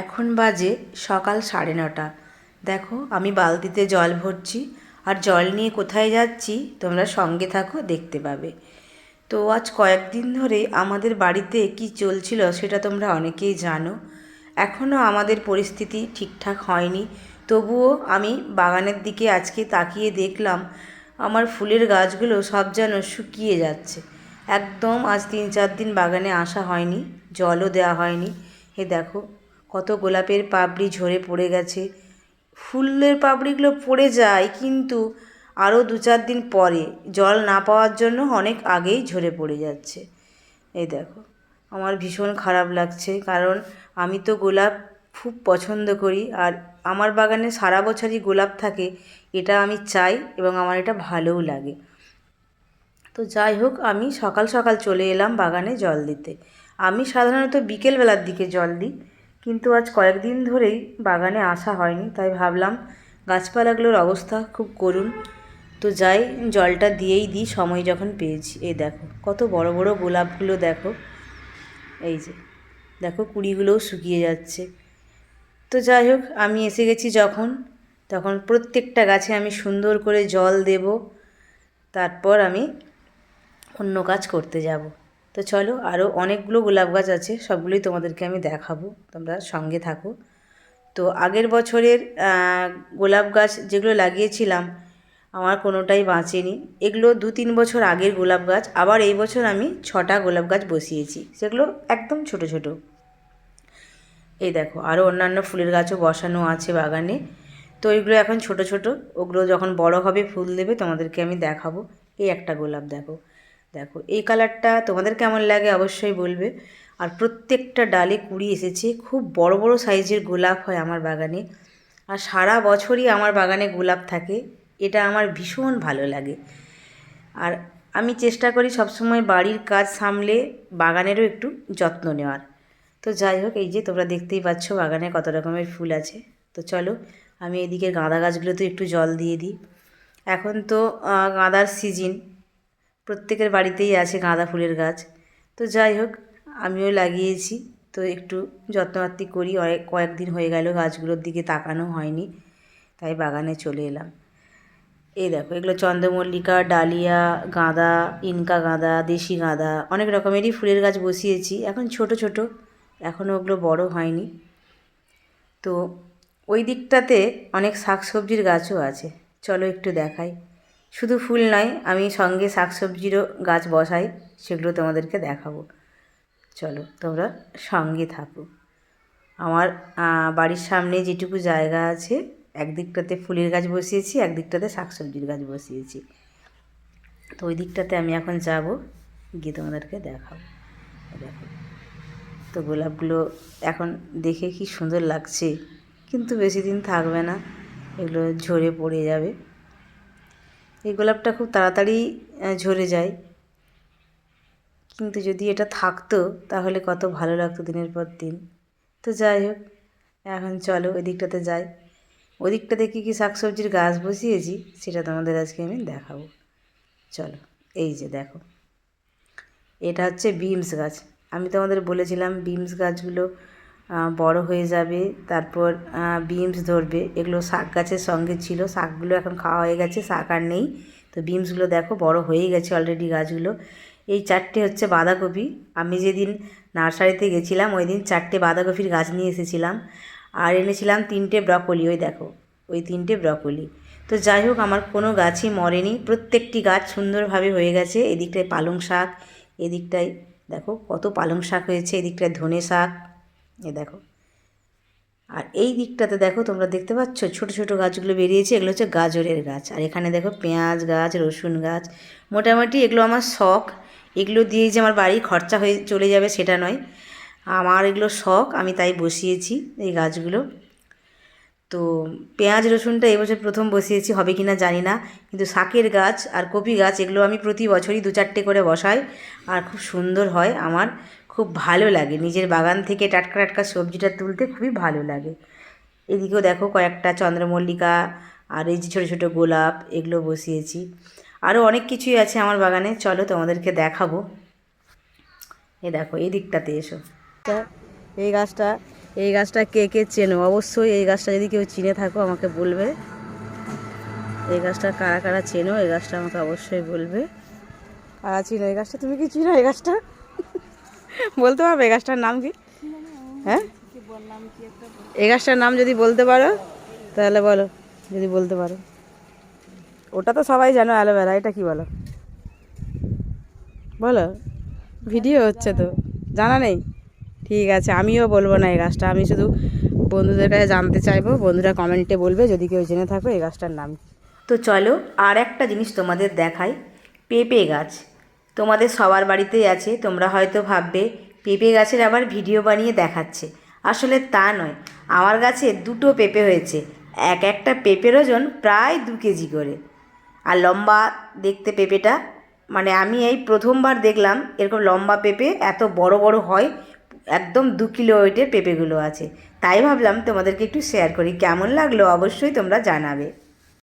এখন বাজে সকাল সাড়ে নটা। দেখো, আমি বালতিতে জল ভরছি, আর জল নিয়ে কোথায় যাচ্ছি তোমরা সঙ্গে থাকো, দেখতে পাবে। তো আজ কয়েকদিন ধরে আমাদের বাড়িতে কি চলছিল সেটা তোমরা অনেকেই জানো। এখনও আমাদের পরিস্থিতি ঠিকঠাক হয়নি। তবুও আমি বাগানের দিকে আজকে তাকিয়ে দেখলাম, আমার ফুলের গাছগুলো সব যেন শুকিয়ে যাচ্ছে। একদম আজ তিন চার দিন বাগানে আসা হয়নি, জলও দেওয়া হয়নি। এ দেখো কত গোলাপের পাপড়ি ঝরে পড়ে গেছে। ফুলের পাপড়িগুলো পড়ে যায়, কিন্তু আরও দু চার দিন পরে জল না পাওয়ার জন্য অনেক আগেই ঝরে পড়ে যাচ্ছে। এই দেখো, আমার ভীষণ খারাপ লাগছে, কারণ আমি তো গোলাপ খুব পছন্দ করি, আর আমার বাগানে সারা বছরই গোলাপ থাকে, এটা আমি চাই এবং আমার এটা ভালোও লাগে। তো যাই হোক, আমি সকাল সকাল চলে এলাম বাগানে জল দিতে। আমি সাধারণত বিকেলবেলার দিকে জল দিই কিন্তু আজ কয়েকদিন ধরেই বাগানে আসা হয়নি, তাই ভাবলাম গাছপালাগুলোর অবস্থা খুব করুণ তো যাই, জলটা দিয়েই দিই, সময় যখন পেয়েছি। এই দেখো, কত বড় বড় গোলাপগুলো দেখো। এই যে, দেখো কুড়িগুলোও শুকিয়ে যাচ্ছে। তো যাই হোক, আমি এসে গেছি যখন, তখন প্রত্যেকটা গাছে আমি সুন্দর করে জল দেব। তারপর আমি অন্য কাজ করতে যাব। তো চলো আরও অনেকগুলো গোলাপ গাছ আছে, সবগুলোই তোমাদেরকে আমি দেখাবো, তোমরা সঙ্গে থাকো। তো আগের বছরের গোলাপ গাছ যেগুলো লাগিয়েছিলাম, আমার কোনোটাই বাঁচেনি। এগুলো দু তিন বছর আগের গোলাপ গাছ, আবার এই বছর আমি ছটা গোলাপ গাছ বসিয়েছি, সেগুলো একদম ছোট ছোট। এই দেখো আরও অন্যান্য ফুলের গাছও বসানো আছে বাগানে। তো ওইগুলো এখন ছোট ছোট, ওগুলো যখন বড় হবে, ফুল দেবে, তোমাদেরকে আমি দেখাবো। এই একটা গোলাপ দেখো। দেখো, এই কালারটা তোমাদের কেমন লাগে অবশ্যই বলবে। আর প্রত্যেকটা ডালে কুড়ি এসেছে, খুব বড় বড় সাইজের গোলাপ হয় আমার বাগানে। আর সারা বছরই আমার বাগানে গোলাপ থাকে, এটা আমার ভীষণ ভালো লাগে। আর আমি চেষ্টা করি সবসময় বাড়ির কাজ সামলে বাগানেরও একটু যত্ন নেওয়ার। তো যাই হোক, এই যে তোমরা দেখতেই পাচ্ছ বাগানে কত রকমের ফুল আছে। তো চলো, আমি এদিকে গাঁদা গাছগুলোতে একটু জল দিয়ে দিই। এখন তো গাঁদার সিজন প্রত্যেকের বাড়িতেই আছে গাঁদা ফুলের গাছ। তো যাই হোক, আমিও লাগিয়েছি। তো একটু যত্নআত্তি করি। অনেক কয়েকদিন হয়ে গেল গাছগুলোর দিকে তাকানো হয়নি। তাই বাগানে চলে এলাম। এই দেখো, এগুলো চন্দ্রমল্লিকা, ডালিয়া, গাঁদা, ইনকা গাঁদা, দেশি গাঁদা, অনেক রকমেরই ফুলের গাছ বসিয়েছি। এখন ছোট ছোট, এখনও ওগুলো বড় হয়নি। তো ওই দিকটাতে অনেক শাকসবজির গাছও আছে। চলো একটু দেখাই। শুধু ফুল নয়, আমি সঙ্গে শাকসবজিরও গাছ বসাই, সেগুলো তোমাদেরকে দেখাবো। চলো, তোমরা সঙ্গে থাকো। আমার বাড়ির সামনে যেটুকু জায়গা আছে, একদিকটাতে ফুলের গাছ বসিয়েছি, একদিকটাতে শাকসবজির গাছ বসিয়েছি। তো ওই দিকটাতে আমি এখন যাব, গিয়ে তোমাদেরকে দেখাবো। দেখো, তো গোলাপগুলো এখন দেখে কি সুন্দর লাগছে, কিন্তু বেশি দিন থাকবে না, এগুলো ঝরে পড়ে যাবে। এই গোলাপটা খুব তাড়াতাড়ি ঝরে যায়। কিন্তু যদি এটা থাকতো, তাহলে কত ভালো লাগতো দিনের পর দিন। তো যাই হোক, এখন চলো ওই দিকটাতে যাই। ওই দিকটাতে কী কী শাকসবজির গাছ বসিয়েছি, সেটা তোমাদের আজকে আমি দেখাবো। চলো, এই যে দেখো। এটা হচ্ছে বিমস গাছ। আমি তোমাদের বলেছিলাম বিমস গাছগুলো বড় হয়ে যাবে, তারপর বিমস ধরবে। এগুলো শাক গাছের সঙ্গে ছিল, শাকগুলো এখন খাওয়া হয়ে গেছে, শাক আর নেই। তো বিমসগুলো দেখো, বড় হয়েই গেছে অলরেডি গাছগুলো। এই চারটে হচ্ছে বাঁধাকপি। আমি যেদিন নার্সারিতে গেছিলাম ওই দিন চারটে বাঁধাকপির গাছ নিয়ে এসেছিলাম। আর এনেছিলাম তিনটে ব্রকলি ওই দেখো, ওই তিনটে ব্রকলি তো যাই হোক, আমার কোনো গাছই মরেনি। প্রত্যেকটি গাছ সুন্দরভাবে হয়ে গেছে। এদিকটায় পালং শাক, এদিকটায় দেখো কত পালং শাক হয়েছে, এদিকটায় ধনে শাক। এ দেখো। আর এই দিকটাতে দেখো তোমরা দেখতে পাচ্ছ ছোট ছোট গাছগুলো বেরিয়েছে, এগুলো হচ্ছে গাজরের গাছ। আর এখানে দেখো পেঁয়াজ গাছ, রসুন গাছ। মোটামুটি এগুলো আমার শখ। এগুলো দিয়েই যে আমার বাড়ি খরচা হয়ে চলে যাবে সেটা নয়। আমার এগুলো শখ, আমি তাই বসিয়েছি এই গাছগুলো। তো পেঁয়াজ, রসুনটা এবছর প্রথম বসিয়েছি, হবে কি না জানি না। কিন্তু শাকের গাছ আর কপি গাছ, এগুলো আমি প্রতি বছরই দু চারটে করে বসাই। আর খুব সুন্দর হয় আমার। খুব ভালো লাগে। নিজের বাগান থেকে টাটকা টাটকা সবজিটা তুলতে খুবই ভালো লাগে। এদিকেও দেখো কয়েকটা চন্দ্রমল্লিকা আর এই যে ছোটো ছোটো গোলাপ, এগুলো বসিয়েছি। আরও অনেক কিছুই আছে আমার বাগানে। চলো তোমাদেরকে দেখাবো। এ দেখো, এই দিকটাতে এসো। এই গাছটা এই গাছটা কে কে চেনো? অবশ্যই এই গাছটা যদি কেউ চিনে থাকো, আমাকে বলবে। এই গাছটা কারা কারা চেনো, এই গাছটা আমাকে অবশ্যই বলবে। কারা চিনো? এই গাছটা? তুমি কি চিনো এই গাছটা? বলতে পারবে এই গাছটার নাম কি? হ্যাঁ? এই গাছটার নাম যদি বলতে পারো, তাহলে বলো, যদি বলতে পারো। ওটা তো সবাই জানো অ্যালোভেরা, এটা কি বলো? বলো, ভিডিও হচ্ছে তো, জানা নেই? ঠিক আছে, আমিও বলব না এই গাছটা, আমি শুধু বন্ধুদের কাছে জানতে চাইব, বন্ধুরা কমেন্টে বলবে যদি কেউ জেনে থাকো এই গাছটার নাম তো চলো, আর একটা জিনিস তোমাদের দেখাই, পেঁপে গাছ। তোমাদের সবার বাড়িতেই আছে, তোমরা হয়তো ভাববে, পেঁপে গাছের আবার ভিডিও বানিয়ে দেখাচ্ছে। আসলে তা নয়, আমার গাছে দুটো পেঁপে হয়েছে, এক একটা পেঁপের ওজন প্রায় দু কেজি করে। আর লম্বা দেখতে পেঁপেটা মানে আমি এই প্রথমবার দেখলাম, এরকম লম্বা পেঁপে এত বড় বড় হয়, একদম দু কিলো ওয়েটের পেঁপেগুলো আছে। তাই ভাবলাম তোমাদেরকে একটু শেয়ার করি, কেমন লাগল অবশ্যই তোমরা জানাবে।